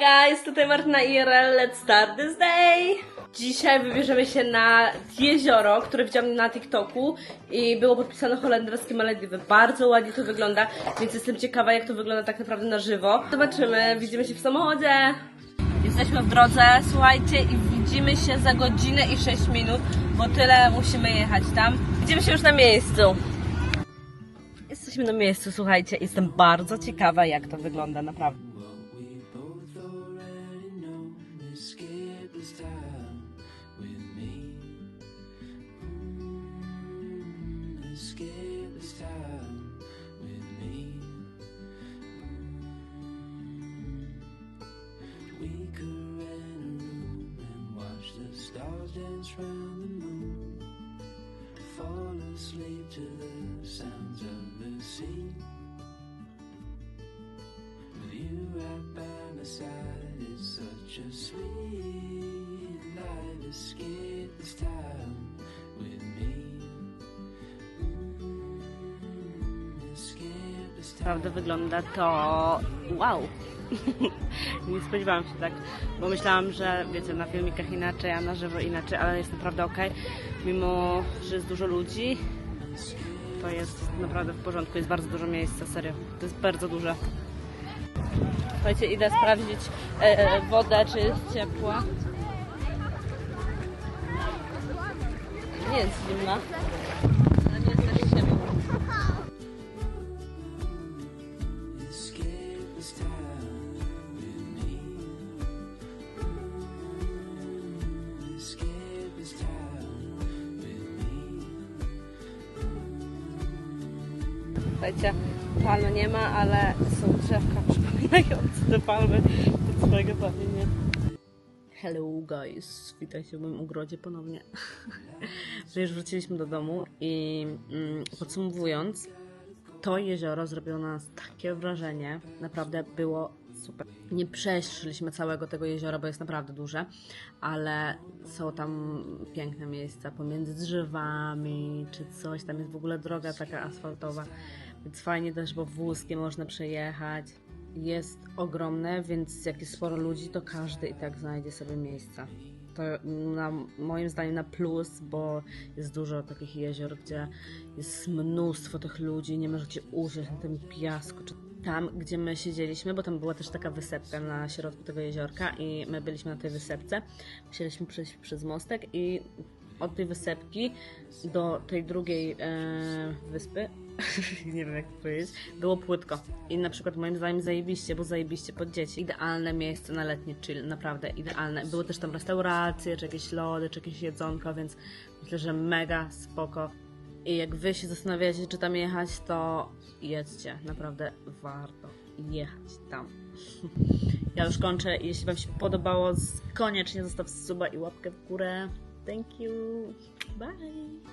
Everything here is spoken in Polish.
guys, tutaj Martyna IRL, let's start this day! Dzisiaj wybierzemy się na jezioro, które widziałam na TikToku i było podpisane holenderskie Malediwy. Bardzo ładnie to wygląda, więc jestem ciekawa jak to wygląda tak naprawdę na żywo. Zobaczymy, widzimy się w samochodzie. Jesteśmy w drodze, słuchajcie, i widzimy się za godzinę i 6 minut, bo tyle musimy jechać tam. Widzimy się już na miejscu. Jesteśmy na miejscu, słuchajcie, jestem bardzo ciekawa jak to wygląda, naprawdę. Escape this time with me. Mm, escape this time with me. Mm. We could rent a room and watch the stars dance round the moon. Fall asleep to the sounds of the sea. With you right by my side, such a sweet life. Escape this with me. Mm. Naprawdę wygląda to wow. Nie spodziewałam się tak, bo myślałam, że wiecie, na filmikach inaczej, a na żywo inaczej, ale jest naprawdę ok. Mimo, że jest dużo ludzi, to jest naprawdę w porządku. Jest bardzo dużo miejsca, serio. To jest bardzo duże. Słuchajcie, idę sprawdzić e, e, wodę, czy jest ciepła. Nie jest zimna, ale nie jest też Słuchajcie, palmy nie ma, ale są drzewka przypominające te palmy od swojego bawienia. Hello guys, witajcie w moim ogrodzie ponownie. My już wróciliśmy do domu i mm, podsumowując, to jezioro zrobiło na nas takie wrażenie, naprawdę było super. Nie przeszliśmy całego tego jeziora, bo jest naprawdę duże, ale są tam piękne miejsca pomiędzy drzewami czy coś. Tam jest w ogóle droga taka asfaltowa, więc fajnie też, bo wózkiem można przejechać. Jest ogromne, więc jak jest sporo ludzi, to każdy i tak znajdzie sobie miejsca. To na, moim zdaniem na plus, bo jest dużo takich jezior, gdzie jest mnóstwo tych ludzi, nie możecie usiąść na tym piasku, czy tam, gdzie my siedzieliśmy, bo tam była też taka wysepka na środku tego jeziorka i my byliśmy na tej wysepce. Musieliśmy przejść przez mostek i od tej wysepki do tej drugiej e, wyspy, nie wiem jak to powiedzieć, było płytko. I na przykład moim zdaniem zajebiście, bo zajebiście pod dzieci. Idealne miejsce na letni chill, naprawdę idealne. Były też tam restauracje, czy jakieś lody, czy jakieś jedzonko, więc myślę, że mega spoko. I jak wy się zastanawiacie, czy tam jechać, to jedźcie. Naprawdę warto jechać tam. Ja już kończę. Jeśli wam się podobało, koniecznie zostaw suba i łapkę w górę. Thank you. Bye.